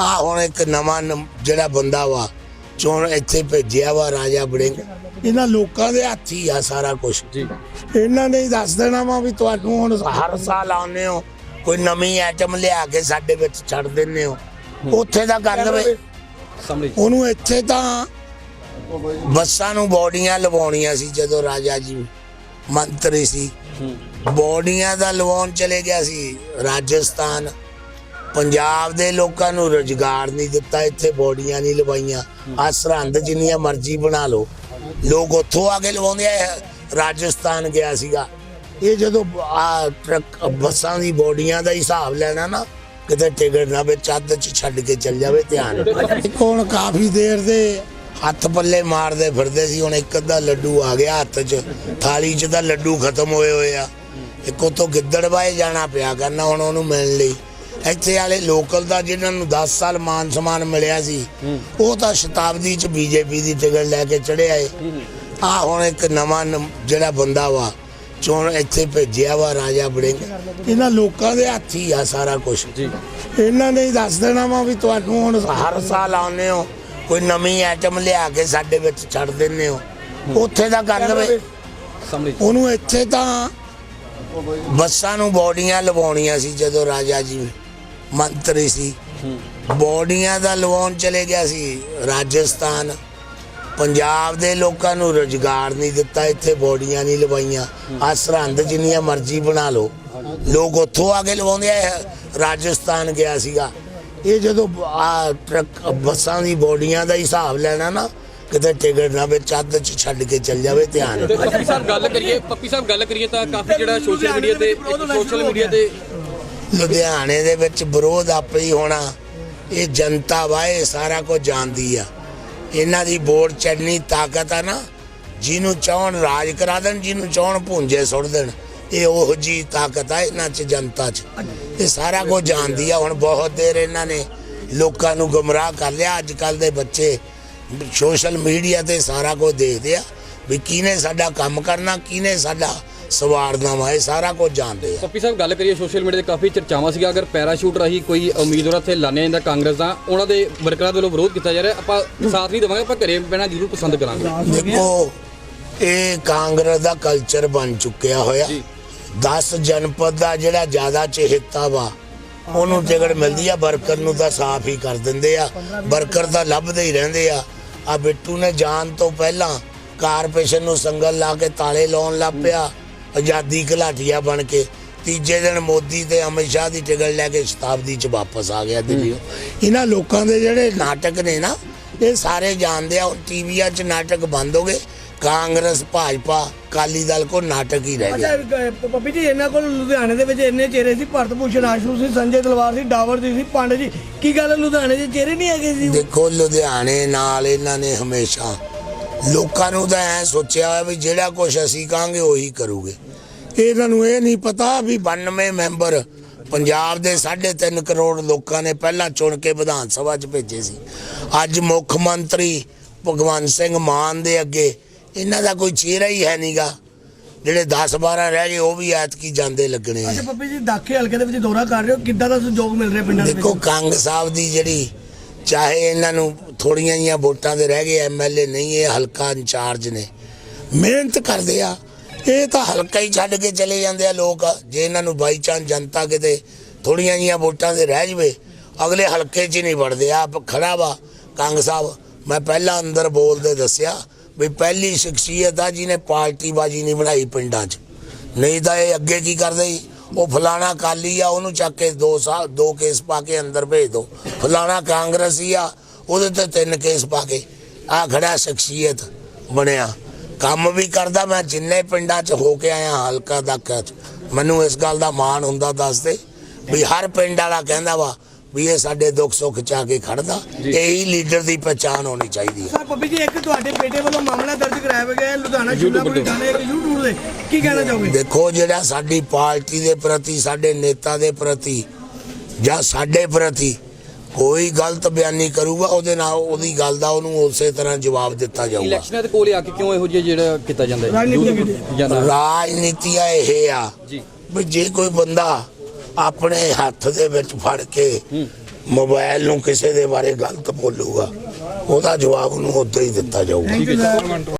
ਆ ਹੁਣ ਇੱਕ ਨਵਾਂ ਜਿਹੜਾ ਬੰਦਾ ਵਾ ਚੋਣ ਇੱਥੇ ਭੇਜਿਆ ਵਾ ਰਾਜਾ ਬੜਿੰਗ ਇਹਨਾਂ ਲੋਕਾਂ ਦੇ ਹੱਥ ਹੀ ਆ ਸਾਰਾ ਕੁਝ ਜੀ। ਇਹਨਾਂ ਨੇ ਹੀ ਦੱਸ ਦੇਣਾ ਵਾ ਵੀ ਤੁਹਾਨੂੰ ਹੁਣ ਹਰ ਸਾਲ ਆਉਂਦੇ ਹੋ ਕੋਈ ਨਵੀਂ ਆਈਟਮ ਲਿਆ ਕੇ ਸਾਡੇ ਵਿੱਚ ਛੱਡ ਦਿੰਦੇ ਹੋ। ਉੱਥੇ ਦਾ ਕਰ ਲਵੇ ਸਾਹਮਣੇ। ਉਹਨੂੰ ਇੱਥੇ ਤਾਂ ਬੱਸਾਂ ਨੂੰ ਬੋਡੀਆਂ ਲਵਾਉਣੀਆਂ ਸੀ ਜਦੋਂ ਰਾਜਾ ਜੀ ਮੰਤਰੀ ਸੀ। ਬੋਡੀਆਂ ਦਾ ਲਵਾਉਣ ਚਲੇ ਗਿਆ ਸੀ ਰਾਜਸਥਾਨ। ਪੰਜਾਬ ਦੇ ਲੋਕਾਂ ਨੂੰ ਰੁਜ਼ਗਾਰ ਨਹੀਂ ਦਿੱਤਾ ਇੱਥੇ ਬੋਡੀਆਂ ਨਹੀਂ ਲਵਾਈਆਂ। ਆ ਸਰਹੰਦ ਜਿੰਨੀਆਂ ਮਰਜ਼ੀ ਬਣਾ ਲਓ। ਲੋਕ ਉੱਥੋਂ ਆ ਕੇ ਲਵਾਉਂਦੇ ਆ ਰਾਜਸਥਾਨ ਗਿਆ ਸੀਗਾ। ਇਹ ਜਦੋਂ ਆ ਟਰੱਕ ਬੱਸਾਂ ਦੀ ਬੋਡੀਆਂ ਦਾ ਹਿਸਾਬ ਲੈਣਾ ਨਾ ਕਿਤੇ ਟਿਕਟ ਨਾ ਵੇ ਚੱਦ ਚ ਛੱਡ ਕੇ ਚੱਲ ਜਾਵੇ ਧਿਆਨ। ਕੋਣ ਕਾਫੀ ਦੇਰ ਦੇ ਹੱਥ ਪੱਲੇ ਮਾਰਦੇ ਫਿਰਦੇ ਸੀ ਹੁਣ ਇੱਕ ਅੱਧਾ ਲੱਡੂ ਆ ਗਿਆ ਹੱਥ 'ਚ ਥਾਲੀ 'ਚ ਤਾਂ ਲੱਡੂ ਖਤਮ ਹੋਏ ਹੋਏ ਆ। ਇੱਕ ਉਤੋਂ ਗਿੱਦੜ ਵਾਏ ਜਾਣਾ ਪਿਆ ਕਰਨਾ ਹੁਣ ਉਹਨੂੰ ਮਿਲਣ ਲਈ। ਇੱਥੇ ਵਾਲੇ ਲੋਕਲ ਦਾ ਜਿਨ੍ਹਾਂ ਨੂੰ 10 ਸਾਲ ਮਾਨ ਸਨਮਾਨ ਮਿਲਿਆ ਸੀ ਉਹ ਤਾਂ ਸ਼ਤਾਬਦੀ 'ਚ ਬੀਜੇਪੀ ਦੀ ਟਿਕਟ ਲੈ ਕੇ ਚੜਿਆ ਏ ਆ ਹੁਣ ਇੱਕ ਨਵਾਂ ਜਿਹੜਾ ਬੰਦਾ ਵਾ ਚੋਣ ਇੱਥੇ ਭੇਜਿਆ ਵਾ ਰਾਜਾ ਬੜਿੰਗ ਇਹਨਾਂ ਲੋਕਾਂ ਦੇ ਹੱਥ ਹੀ ਆ ਸਾਰਾ ਕੁਝ ਇਹਨਾਂ ਨੇ ਦੱਸ ਦੇਣਾ ਵਾ ਵੀ ਤੁਹਾਨੂੰ ਹੁਣ ਹਰ ਸਾਲ ਆਉਂਦੇ ਹੋ ਕੋਈ ਨਵੀਂ ਆਈਟਮ ਲਿਆ ਕੇ ਸਾਡੇ ਵਿੱਚ ਛੱਡ ਦਿੰਦੇ ਹੋ। ਉੱਥੇ ਦਾ ਕਰ ਲਵੇ ਉਹਨੂੰ ਇੱਥੇ ਤਾਂ ਬੱਸਾਂ ਨੂੰ ਬੋਡੀਆਂ ਲਵਾਉਣੀਆਂ ਸੀ ਜਦੋਂ ਰਾਜਾ ਜੀ ਮੰਤਰੀ ਸੀ। ਬੋਡੀਆਂ ਦਾ ਲਵਾਉਣ ਚਲੇ ਗਿਆ ਸੀ ਰਾਜਸਥਾਨ। ਪੰਜਾਬ ਦੇ ਲੋਕਾਂ ਨੂੰ ਰੁਜ਼ਗਾਰ ਨਹੀਂ ਦਿੱਤਾ, ਇੱਥੇ ਬੋਡੀਆਂ ਨਹੀਂ ਲਵਾਈਆਂ। ਆ ਸਰਹੰਦ ਜਿੰਨੀਆਂ ਮਰਜ਼ੀ ਬਣਾ ਲਓ। ਲੋਕ ਉੱਥੋਂ ਆ ਕੇ ਲਵਾਉਂਦੇ ਆ ਰਾਜਸਥਾਨ ਗਿਆ ਸੀਗਾ। ਇਹ ਜਦੋਂ ਆ ਟਰੱਕ, ਬੱਸਾਂ ਦੀ ਬੋਡੀਆਂ ਦਾ ਹਿਸਾਬ ਲੈਣਾ ਨਾ, ਕਿਤੇ ਟਿਕਟ ਨਾ ਵੇ ਚੱਦ ਚ ਛੱਡ ਕੇ ਚੱਲ ਜਾਵੇ, ਧਿਆਨ ਪੱਪੀ ਸਾਹਿਬ, ਗੱਲ ਕਰੀਏ, ਪੱਪੀ ਸਾਹਿਬ, ਗੱਲ ਕਰੀਏ ਤਾਂ ਕਾਫੀ ਜਿਹੜਾ ਸੋਸ਼ਲ ਮੀਡੀਆ ਤੇ ਸੋਸ਼ਲ ਮੀਡੀਆ ਤੇ ਲੁਧਿਆਣੇ ਦੇ ਵਿੱਚ ਵਿਰੋਧ ਆਪੇ ਹੀ ਹੋਣਾ। ਇਹ ਜਨਤਾ ਵਾ, ਇਹ ਸਾਰਾ ਕੁਝ ਜਾਣਦੀ ਆ। ਇਹਨਾਂ ਦੀ ਵੋਟ ਚੜਨੀ ਤਾਕਤ ਆ ਨਾ। ਜਿਹਨੂੰ ਚਾਹਣ ਰਾਜ ਕਰਾ ਦੇਣ, ਜਿਹਨੂੰ ਚਾਹਣ ਭੁੰਜੇ ਸੁੱਟ ਦੇਣ, ਇਹ ਉਹ ਜੀ ਤਾਕਤ ਆ ਇਹਨਾਂ 'ਚ, ਜਨਤਾ 'ਚ। ਇਹ ਸਾਰਾ ਕੁਝ ਜਾਣਦੀ ਆ। ਹੁਣ ਬਹੁਤ ਦੇਰ ਇਹਨਾਂ ਨੇ ਲੋਕਾਂ ਨੂੰ ਗੁੰਮਰਾਹ ਕਰ ਲਿਆ। ਅੱਜ ਕੱਲ ਦੇ ਬੱਚੇ ਸੋਸ਼ਲ ਮੀਡੀਆ ਤੇ ਸਾਰਾ ਕੁਝ ਦੇਖਦੇ ਆ ਵੀ ਕਿਹਨੇ ਸਾਡਾ ਕੰਮ ਕਰਨਾ, ਕਿਹਨੇ ਸਾਡਾ ਸਵਾਰਨਾ ਵਾ ਇਹ ਸਾਰਾ ਕੁਝ ਜਾਣਦੇ ਆ। ਪੱਪੀ ਸਾਹਿਬ ਗੱਲ ਕਰੀਏ ਸੋਸ਼ਲ ਮੀਡੀਆ ਤੇ ਕਾਫੀ ਚਰਚਾਵਾਂ ਸੀਗਾ ਅਗਰ ਪੈਰਾਸ਼ੂਟ ਰਾਹੀਂ ਕੋਈ ਉਮੀਦਵਾਰ ਇੱਥੇ ਲਾਣੇ ਜਾਂਦਾ ਕਾਂਗਰਸ ਦਾ ਉਹਨਾਂ ਦੇ ਵਰਕਰਾਂ ਵੱਲੋਂ ਵਿਰੋਧ ਕੀਤਾ ਜਾ ਰਿਹਾ। ਆਪਾਂ ਸਾਥ ਨਹੀਂ ਦੇਵਾਂਗੇ ਆਪਾਂ ਘਰੇ ਪੈਣਾ ਜ਼ਰੂਰ ਪਸੰਦ ਕਰਾਂਗੇ। ਦੇਖੋ ਇਹ ਕਾਂਗਰਸ ਦਾ ਕਲਚਰ ਬਣ ਚੁੱਕਿਆ ਹੋਇਆ। ਜੀ। 10 ਜਨਪਦ ਦਾ ਜਿਹੜਾ ਜ਼ਿਆਦਾ ਚਹਿੱਤਾ ਵਾ ਉਹਨੂੰ ਟਿਕਟ ਮਿਲਦੀ ਆ ਵਰਕਰ ਨੂੰ ਤਾਂ ਸਾਫ਼ ਹੀ ਕਰ ਦਿੰਦੇ ਆ। ਵਰਕਰ ਤਾਂ ਲੱਭਦੇ ਹੀ ਰਹਿੰਦੇ ਆ। ਆ ਬਿੱਟੂ ਨੇ ਜਾਣ ਤੋਂ ਪਹਿਲਾਂ ਕਾਰਪੋਰੇਸ਼ਨ ਨੂੰ ਸੰਗਲ ਲਾ ਕੇ ਤਾਲੇ ਲਾਉਣ ਲੱਗ ਪਿਆ। ਆਜ਼ਾਦੀ ਘਲਾਟੀਆ ਬਣ ਕੇ ਤੀਜੇ ਦਿਨ ਮੋਦੀ ਤੇ ਅਮਿਤ ਸ਼ਾਹ ਦੀ ਟਿਕਟ ਲੈ ਕੇ ਸ਼ਤਾਬਦੀ ਚ ਵਾਪਸ ਆ ਗਿਆ ਦਿੱਲੀ ਇਹਨਾਂ ਲੋਕਾਂ ਦੇ ਜਿਹੜੇ ਨਾਟਕ ਨੇ ਨਾ ਇਹ ਸਾਰੇ ਜਾਣਦੇ ਆ ਟੀਵੀਆਂ 'ਚ ਨਾਟਕ ਬੰਦ ਹੋ ਗਏ। ਕਾਂਗਰਸ ਭਾਜਪਾ ਕਾਲੀ ਦਲ ਕੋ ਨਾਟਕ ਹੀ ਰਹਿ ਅੱਛਾ ਅ, ਪੱਪੀ ਜੀ ਇਹਨਾਂ ਕੋਲ ਲੁਧਿਆਣੇ ਦੇ ਵਿੱਚ ਇੰਨੇ ਚਿਹਰੇ ਸੀ ਭਰਤ ਭੂਸ਼ਣ ਆਸ਼ੂ ਸੀ ਸੰਜੇ ਤਲਵਾਰ ਸੀ ਡਾਵਰ ਜੀ ਸੀ ਪੰਡ ਜੀ। ਕੀ ਗੱਲ ਲੁਧਿਆਣੇ 'ਚ ਚਿਹਰੇ ਨਹੀਂ ਹੈਗੇ ਸੀ? ਦੇਖੋ ਲੁਧਿਆਣੇ ਨਾਲ ਇਹਨਾਂ ਨੇ ਹਮੇਸ਼ਾ ਲੋਕਾਂ ਨੂੰ ਤਾਂ ਐ ਸੋਚਿਆ ਹੋਇਆ ਵੀ ਜਿਹੜਾ ਕੁਝ ਅਸੀਂ ਕਹਾਂਗੇ ਉਹੀ ਕਰੂਗੇ। ਇਹਨਾਂ ਨੂੰ ਇਹ ਨਹੀਂ ਪਤਾ ਵੀ 92 ਮੈਂਬਰ ਪੰਜਾਬ ਦੇ 3.5 ਕਰੋੜ ਲੋਕਾਂ ਨੇ ਪਹਿਲਾਂ ਚੁਣ ਕੇ ਵਿਧਾਨ ਸਭਾ 'ਚ ਭੇਜੇ ਸੀ। ਅੱਜ ਮੁੱਖ ਮੰਤਰੀ ਭਗਵੰਤ ਸਿੰਘ ਮਾਨ ਦੇ ਅੱਗੇ ਇਹਨਾਂ ਦਾ ਕੋਈ ਚਿਹਰਾ ਹੀ ਹੈ ਨਹੀਂਗਾ ਜਿਹੜੇ 10 12 ਰਹਿ ਗਏ ਉਹ ਵੀ ਐਤਕੀ ਜਾਂਦੇ ਲੱਗਣੇ ਆ। ਅੱਛਾ ਪੱਪੀ ਜੀ ਦਾਖੇ ਹਲਕੇ ਦੇ ਵਿੱਚ ਦੌਰਾ ਕਰ ਰਹੇ ਹੋ। ਕਿੱਦਾਂ ਦਾ ਸਹਿਯੋਗ ਮਿਲ ਰਿਹਾ ਪਿੰਡਾਂ ਦੇ ਦੇਖੋ ਵਿੱਚ? ਕੰਗ ਸਾਹਿਬ ਦੀ ਜਿਹੜੀ ਚਾਹੇ ਇਹਨਾਂ ਨੂੰ ਥੋੜੀਆਂ ਜੀਆਂ ਵੋਟਾਂ ਦੇ ਰਹਿ ਗਏ ਐਮਐਲਏ ਨਹੀਂ, ਇਹ ਹਲਕਾ ਇੰਚਾਰਜ ਨੇ। ਮਿਹਨਤ ਕਰਦੇ ਆ। ਇਹ ਤਾਂ ਹਲਕਾ ਹੀ ਛੱਡ ਕੇ ਚਲੇ ਜਾਂਦੇ ਆ ਲੋਕ। ਜੇ ਇਹਨਾਂ ਨੂੰ ਬਾਈ ਚਾਂਸ ਜਨਤਾ ਕਿਤੇ ਥੋੜੀਆਂ ਜੀਆਂ ਵੋਟਾਂ ਦੇ ਰਹਿ ਜਵੇ, ਅਗਲੇ ਹਲਕੇ 'ਚ ਨਹੀਂ ਵੜਦੇ। ਆ ਖੜਾ ਵਾ, ਕੰਗ ਸਾਹਿਬ, ਮੈਂ ਪਹਿਲਾਂ ਅੰਦਰ ਬੋਲਦੇ ਦੱਸਿਆ ਵੀ ਪਹਿਲੀ ਸ਼ਖਸੀਅਤ ਆ ਜਿਹਨੇ ਪਾਰਟੀ ਬਾਜੀ ਨਹੀਂ ਬਣਾਈ ਪਿੰਡਾਂ 'ਚ। ਨਹੀਂ ਤਾਂ ਇਹ ਅੱਗੇ ਕੀ ਕਰਦੇ ਉਹ ਫਲਾਣਾ ਕਾਲੀ ਆ, ਉਹਨੂੰ ਚੱਕ ਕੇ ਦੋ ਸਾਲ, ਦੋ ਕੇਸ ਪਾ ਕੇ ਅੰਦਰ ਭੇਜ ਦੋ। ਫਲਾਣਾ ਕਾਂਗਰਸੀ ਆ, ਉਹਦੇ ਤੇ ਤਿੰਨ ਕੇਸ ਪਾ ਕੇ। ਆ ਖੜਾ ਸ਼ਖਸੀਅਤ ਬਣਿਆ। ਕੰਮ ਵੀ ਕਰਦਾ, ਮੈਂ ਜਿੰਨੇ ਪਿੰਡਾਂ 'ਚ ਹੋ ਕੇ ਆਇਆ ਹਲਕਾ ਤੱਕ ਮੈਨੂੰ ਇਸ ਗੱਲ ਦਾ ਮਾਣ ਹੁੰਦਾ ਦੱਸਦੇ। ਵੀ ਹਰ ਪਿੰਡ ਵਾਲਾ ਕਹਿੰਦਾ ਵਾ ਵੀ ਇਹ ਸਾਡੇ ਦੁੱਖ ਸੁੱਖ ਚ ਆ ਕੇ ਖੜਦਾ। ਇਹੀ ਲੀਡਰ ਦੀ ਪਛਾਣ ਹੋਣੀ ਚਾਹੀਦੀ ਹੈ। ਸਰ ਪੱਪੀ ਜੀ ਇੱਕ ਤੁਹਾਡੇ ਬੇਟੇ ਵੱਲੋਂ ਮਾਮਲਾ ਦਰਜ ਕਰਾਇਆ ਗਿਆ ਹੈ ਲੁਧਿਆਣਾ ਸ਼ਿਮਲਾਪੁਰੀ ਥਾਣੇ ਇੱਕ YouTube ਦੇ ਕੀ ਕਹਿਣਾ ਚਾਹੋਗੇ? ਦੇਖੋ ਜਿਹੜਾ ਸਾਡੀ ਪਾਰਟੀ ਦੇ ਪ੍ਰਤੀ ਸਾਡੇ ਨੇਤਾ ਦੇ ਪ੍ਰਤੀ ਜਾਂ ਸਾਡੇ ਪ੍ਰਤੀ ਕੋਈ ਗਲਤ ਬਿਆਨੀ ਕਰੂਗਾ ਉਹਦੇ ਨਾਲ ਉਹਦੀ ਗੱਲ ਦਾ ਉਹਨੂੰ ਉਸੇ ਤਰ੍ਹਾਂ ਜਵਾਬ ਦਿੱਤਾ ਜਾਊਗਾ। ਇਲੈਕਸ਼ਨਾਂ ਦੇ ਕੋਲ ਆ ਕੇ ਕਿਉਂ ਇਹੋ ਜਿਹਾ ਜਿਹੜਾ ਕੀਤਾ ਜਾਂਦਾ ਹੈ? ਰਾਜਨੀਤੀ ਇਹ ਆ ਜੀ। ਵੀ ਜੇ ਕੋਈ ਬੰਦਾ ਆਪਣੇ ਹੱਥ ਦੇ ਵਿੱਚ ਫੜ ਕੇ ਮੋਬਾਈਲ ਨੂੰ ਕਿਸੇ ਦੇ ਬਾਰੇ ਗਲਤ ਬੋਲੂਗਾ, ਉਹਦਾ ਜਵਾਬ ਉਹਨੂੰ ਉਦੋਂ ਹੀ ਦਿੱਤਾ ਜਾਊਗਾ।